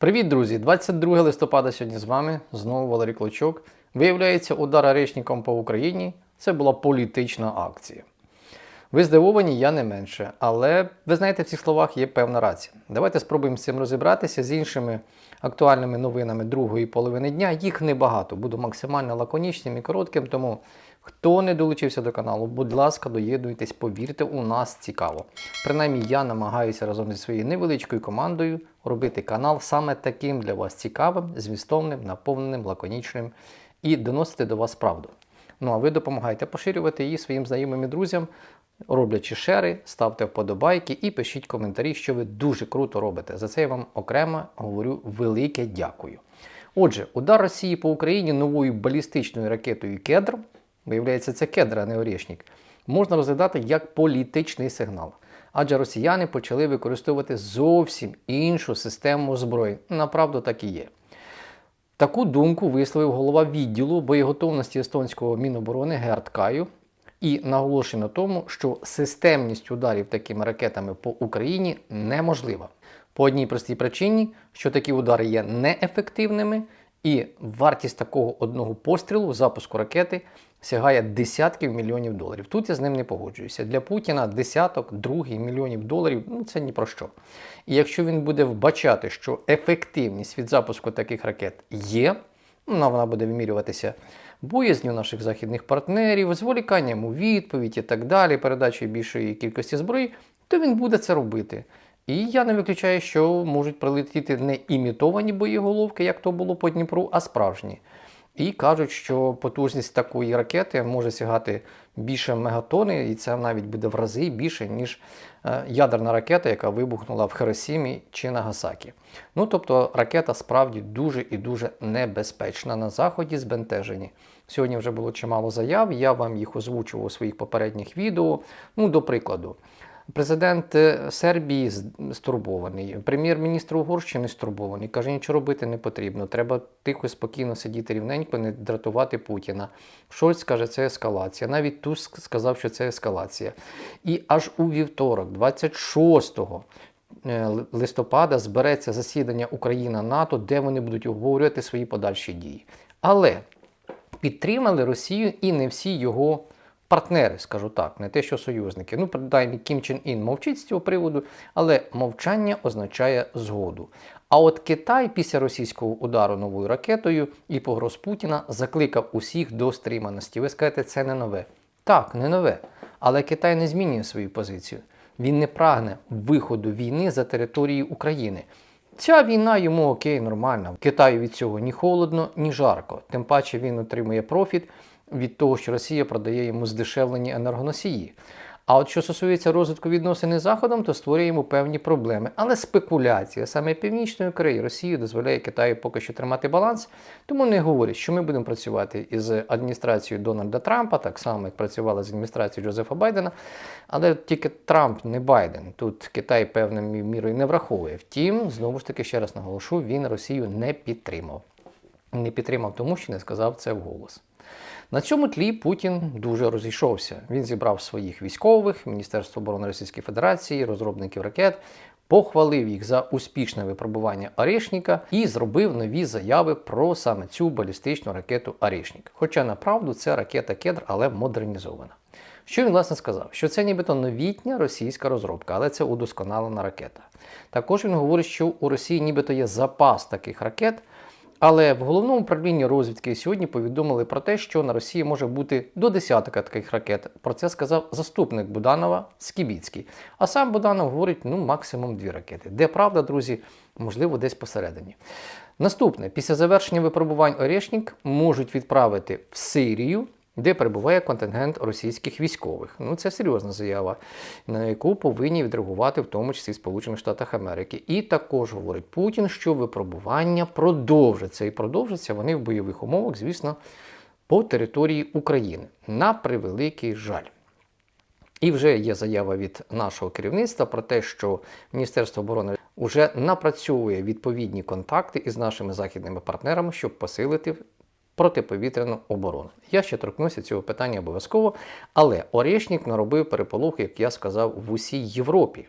Привіт, друзі! 22 листопада сьогодні з вами знову Валерій Клочок. Виявляється, удар аречником по Україні це була політична акція. Ви здивовані, я не менше. Але ви знаєте, в цих словах є певна рація. Давайте спробуємо з цим розібратися з іншими актуальними новинами другої половини дня. Їх небагато. Буду максимально лаконічним і коротким. Тому хто не долучився до каналу, будь ласка, доєднуйтесь, повірте, у нас цікаво. Принаймні, я намагаюся разом зі своєю невеличкою командою робити канал саме таким для вас цікавим, змістовним, наповненим, лаконічним і доносити до вас правду. Ну а ви допомагаєте поширювати її своїм знайомим і друзям, роблячи шери, ставте вподобайки і пишіть коментарі, що ви дуже круто робите. За це я вам окремо говорю велике дякую. Отже, удар Росії по Україні новою балістичною ракетою Кедр, виявляється, це кедр, а не Орєшнік, можна розглядати як політичний сигнал. Адже росіяни почали використовувати зовсім іншу систему зброї. Направду так і є. Таку думку висловив голова відділу боєготовності естонського міноборони Герд Каю і наголошує на тому, що системність ударів такими ракетами по Україні неможлива. По одній простій причині, що такі удари є неефективними, і вартість такого одного пострілу запуску ракети сягає десятків мільйонів доларів. Тут я з ним не погоджуюся. Для Путіна десяток, другий мільйонів доларів ну це ні про що. І якщо він буде вбачати, що ефективність від запуску таких ракет є, ну, вона буде вимірюватися боязню наших західних партнерів, зволіканням у відповідь і так далі, передачею більшої кількості зброї, то він буде це робити. І я не виключаю, що можуть прилетіти не імітовані боєголовки, як то було по Дніпру, а справжні. І кажуть, що потужність такої ракети може сягати більше мегатони, і це навіть буде в рази більше, ніж е, ядерна ракета, яка вибухнула в Хиросімі чи Нагасакі. Ну тобто ракета справді дуже і дуже небезпечна. На заході збентежені. Сьогодні вже було чимало заяв. Я вам їх озвучував у своїх попередніх відео. Ну, до прикладу. Президент е, Сербії стурбований, прем'єр-міністр Угорщини стурбований. Каже, нічого робити не потрібно. Треба тихо, спокійно сисіти рівненько, не дратувати Путіна. Шольц каже, це ескалація. Навіть Туск сказав, що це ескалація. І аж у вівторок, 26 е, листопада, збереться засідання Україна-НАТО, де вони будуть обговорювати свої подальші дії. Але підтримали Росію і не всі його партнери, скажу так, не те, що союзники. Ну, принаймні, Кім Чен Ін мовчить з цього приводу, але мовчання означає згоду. А от Китай після російського удару новою ракетою і погроз Путіна закликав усіх до стриманості. Ви скажете, це не нове. Так, не нове. Але Китай не змінює свою позицію. Він не прагне виходу війни за території України. Ця війна йому окей, нормальна. Китаю від цього ні холодно, ні жарко. Тим паче він отримує профіт від того, що Росія продає йому здешевлені енергоносії. А от що стосується розвитку відносин із Заходом, то створює йому певні проблеми. Але спекуляція саме Північної Кореї Росії дозволяє Китаю поки що тримати баланс. Тому не говорять, що ми будемо працювати із адміністрацією Дональда Трампа, так само як працювали з адміністрацією Джозефа Байдена. Але тільки Трамп, не Байден. Тут Китай певною мірою не враховує. Втім, знову ж таки, ще раз наголошу, він Росію не підтримав. Не підтримав, тому що не сказав це вголос. На цьому тлі Путін дуже розійшовся. Він зібрав своїх військових, Міністерство оборони Російської Федерації, розробників ракет, похвалив їх за успішне випробування Орешника і зробив нові заяви про саме цю балістичну ракету Орешник. Хоча направду це ракета Кедр, але модернізована. Що він власне сказав? Що це нібито новітня російська розробка, але це удосконалена ракета. Також він говорить, що у Росії нібито є запас таких ракет. Але в головному управлінні розвідки сьогодні повідомили про те, що на Росії може бути до десятка таких ракет. Про це сказав заступник Буданова Скібіцький. А сам Буданов говорить, ну максимум дві ракети. Де правда, друзі, можливо, десь посередині. Наступне, після завершення випробувань Орешнік можуть відправити в Сирію де перебуває контингент російських військових. Ну це серйозна заява, на яку повинні відреагувати в тому числі Сполучених Штатах Америки. І також говорить Путін, що випробування продовжаться і продовжаться вони в бойових умовах, звісно, по території України. На превеликий жаль. І вже є заява від нашого керівництва про те, що Міністерство оборони вже напрацьовує відповідні контакти із нашими західними партнерами, щоб посилити протиповітряну оборону. Я ще торкнуся цього питання обов'язково, але Орешнік наробив переполох, як я сказав, в усій Європі.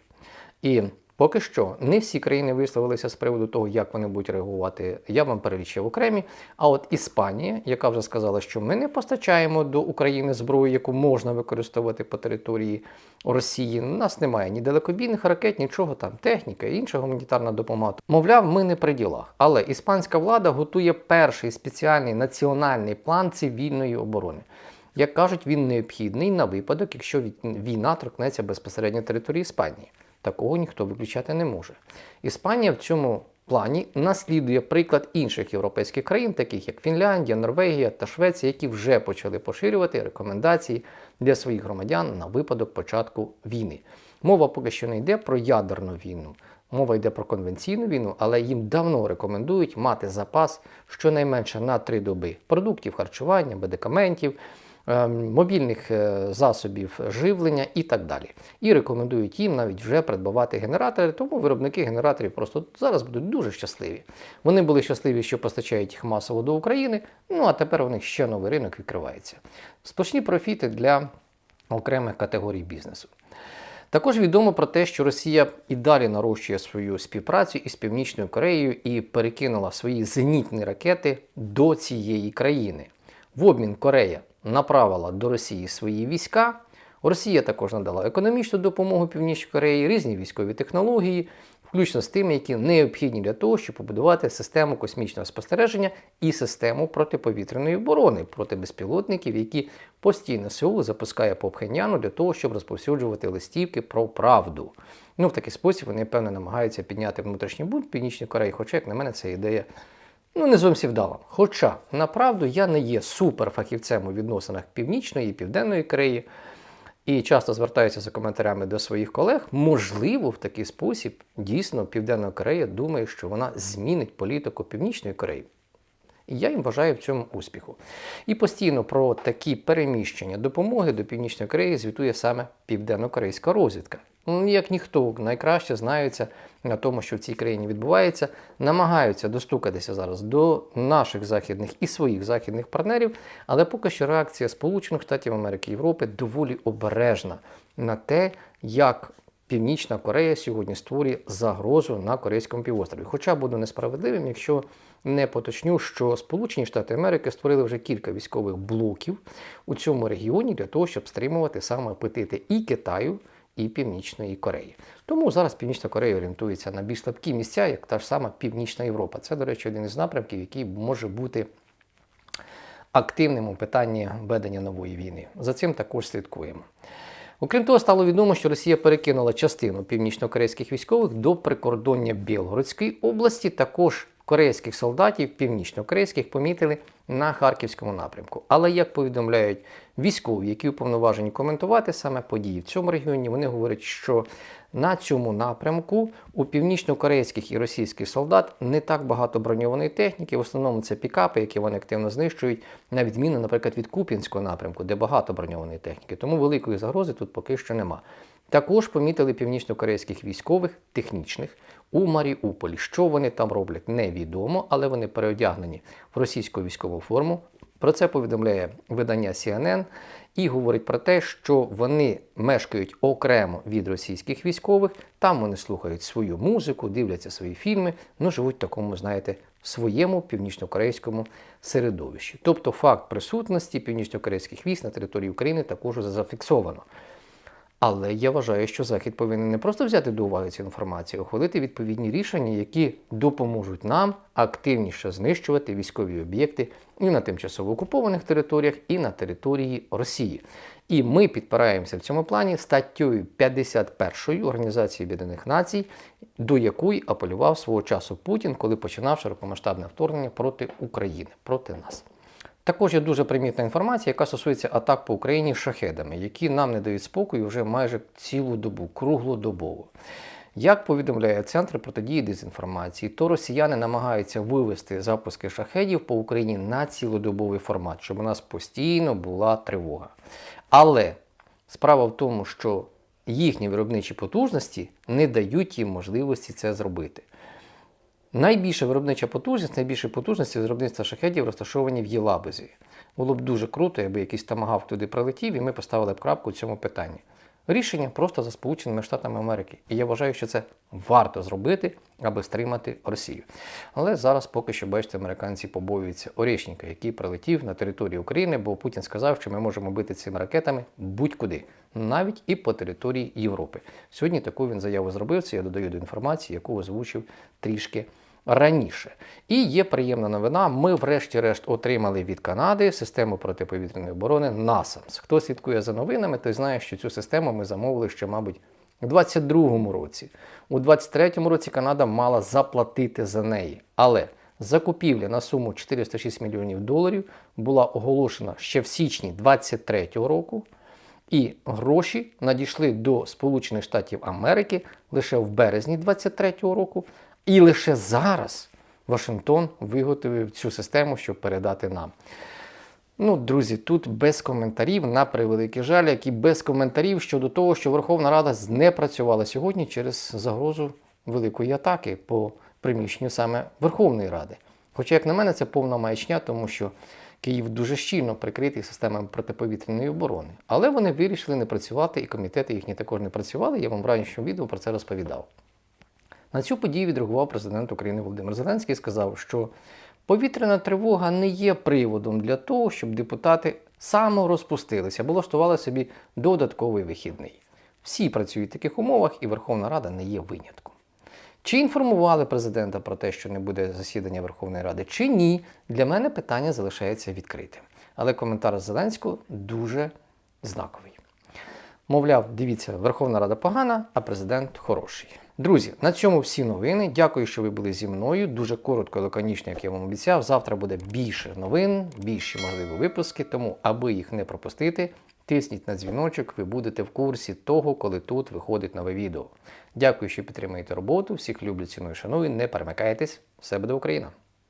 І Поки що не всі країни висловилися з приводу того, як вони будуть реагувати. Я вам перелічив окремі. А от Іспанія, яка вже сказала, що ми не постачаємо до України зброю, яку можна використовувати по території Росії. У нас немає ні далекобійних ракет, нічого там, техніка інша гуманітарна допомога. Мовляв, ми не при ділах. Але іспанська влада готує перший спеціальний національний план цивільної оборони. Як кажуть, він необхідний на випадок, якщо війна торкнеться безпосередньо території Іспанії. Такого ніхто виключати не може. Іспанія в цьому плані наслідує приклад інших європейських країн, таких як Фінляндія, Норвегія та Швеція, які вже почали поширювати рекомендації для своїх громадян на випадок початку війни. Мова поки що не йде про ядерну війну. Мова йде про конвенційну війну, але їм давно рекомендують мати запас щонайменше на три доби продуктів харчування, медикаментів, мобільних е, засобів живлення і так далі. І рекомендують їм навіть вже придбавати генератори, тому виробники генераторів просто зараз будуть дуже щасливі. Вони були щасливі, що постачають їх масово до України, ну а тепер у них ще новий ринок відкривається. Сплошні профіти для окремих категорій бізнесу. Також відомо про те, що Росія і далі нарощує свою співпрацю із Північною Кореєю і перекинула свої зенітні ракети до цієї країни. В обмін Корея направила до Росії свої війська. Росія також надала економічну допомогу Північній Кореї, різні військові технології, включно з тими, які необхідні для того, щоб побудувати систему космічного спостереження і систему протиповітряної оборони проти безпілотників, які постійно Сеул запускає по Пхеньяну для того, щоб розповсюджувати листівки про правду. Ну, в такий спосіб вони, певно, намагаються підняти внутрішній бунт в Північній Кореї, хоча, як на мене, ця ідея ну, не зовсім вдала. Хоча, направду, я не є суперфахівцем у відносинах Північної і Південної Кореї. І часто звертаюся за коментарями до своїх колег. Можливо, в такий спосіб дійсно Південна Корея думає, що вона змінить політику Північної Кореї. І я їм бажаю в цьому успіху. І постійно про такі переміщення допомоги до Північної Кореї звітує саме південно-корейська розвідка. Ну, Як ніхто найкраще знаються на тому, що в цій країні відбувається, намагаються достукатися зараз до наших західних і своїх західних партнерів, але поки що реакція Сполучених Штатів Америки Європи доволі обережна на те, як Північна Корея сьогодні створює загрозу на Корейському півострові. Хоча буду несправедливим, якщо не поточню, що Сполучені Штати Америки створили вже кілька військових блоків у цьому регіоні для того, щоб стримувати саме апетити і Китаю, і Північної Кореї. Тому зараз Північна Корея орієнтується на більш слабкі місця, як та ж сама Північна Європа. Це, до речі, один із напрямків, який може бути активним у питанні ведення нової війни. За цим також слідкуємо. Окрім того, стало відомо, що Росія перекинула частину північно-корейських військових до прикордоння Білгородської області. Також корейських солдатів, північно-корейських, помітили на харківському напрямку. Але як повідомляють військові, які уповноважені коментувати саме події в цьому регіоні, вони говорять, що на цьому напрямку у північно-корейських і російських солдат не так багато броньованої техніки. В основному це пікапи, які вони активно знищують, на відміну, наприклад, від Куп'янського напрямку, де багато броньованої техніки. Тому великої загрози тут поки що нема. Також помітили північно-корейських військових технічних у Маріуполі. Що вони там роблять, невідомо, але вони переодягнені в російську військову форму. Про це повідомляє видання CNN і говорить про те, що вони мешкають окремо від російських військових. Там вони слухають свою музику, дивляться свої фільми, ну живуть в такому, знаєте, своєму північно-корейському середовищі. Тобто факт присутності північно-корейських військ на території України також зафіксовано. Але я вважаю, що Захід повинен не просто взяти до уваги цю інформацію, а ухвалити відповідні рішення, які допоможуть нам активніше знищувати військові об'єкти і на тимчасово окупованих територіях, і на території Росії. І ми підпираємося в цьому плані статтєю 51 Організації Об'єднаних Націй, до якої апелював свого часу Путін, коли починав широкомасштабне вторгнення проти України, проти нас. Також є дуже примітна інформація, яка стосується атак по Україні шахедами, які нам не дають спокою вже майже цілу добу, круглодобово. Як повідомляє Центр протидії дезінформації, то росіяни намагаються вивести запуски шахедів по Україні на цілодобовий формат, щоб у нас постійно була тривога. Але справа в тому, що їхні виробничі потужності не дають їм можливості це зробити. Найбільша виробнича потужність, найбільші потужності виробництва шахедів розташовані в Єлабузі. Було б дуже круто, якби якийсь тамагавк туди прилетів, і ми поставили б крапку в цьому питанні. Рішення просто за Сполученими Штатами Америки. І я вважаю, що це варто зробити, аби стримати Росію. Але зараз поки що, бачите, американці побоюються Орєшніка, який прилетів на територію України, бо Путін сказав, що ми можемо бити цими ракетами будь-куди, навіть і по території Європи. Сьогодні таку він заяву зробив. Це я додаю до інформації, яку озвучив трішки раніше. І є приємна новина. Ми, врешті-решт, отримали від Канади систему протиповітряної оборони NASAMS. Хто слідкує за новинами, той знає, що цю систему ми замовили ще, мабуть, у 22-му році. У 23-му році Канада мала заплатити за неї. Але закупівля на суму 406 мільйонів доларів була оголошена ще в січні 23-го року. І гроші надійшли до Сполучених Штатів Америки лише в березні 23-го року. І лише зараз Вашингтон виготовив цю систему, щоб передати нам. Ну, друзі, тут без коментарів, на превеликий жаль, як і без коментарів щодо того, що Верховна Рада не працювала сьогодні через загрозу великої атаки по приміщенню саме Верховної Ради. Хоча, як на мене, це повна маячня, тому що Київ дуже щільно прикритий системами протиповітряної оборони. Але вони вирішили не працювати, і комітети їхні також не працювали. Я вам в ранішньому відео про це розповідав. На цю подію відреагував президент України Володимир Зеленський і сказав, що повітряна тривога не є приводом для того, щоб депутати саморозпустилися або влаштували собі додатковий вихідний. Всі працюють в таких умовах, і Верховна Рада не є винятком. Чи інформували президента про те, що не буде засідання Верховної Ради, чи ні, для мене питання залишається відкритим. Але коментар Зеленського дуже знаковий. Мовляв, дивіться, Верховна Рада погана, а президент хороший. Друзі, на цьому всі новини. Дякую, що ви були зі мною. Дуже коротко лаконічно, як я вам обіцяв. Завтра буде більше новин, більше можливі випуски. Тому, аби їх не пропустити, тисніть на дзвіночок, ви будете в курсі того, коли тут виходить нове відео. Дякую, що підтримуєте роботу. Всіх люблю, ціную, шаную. Не перемикайтесь. Все буде Україна!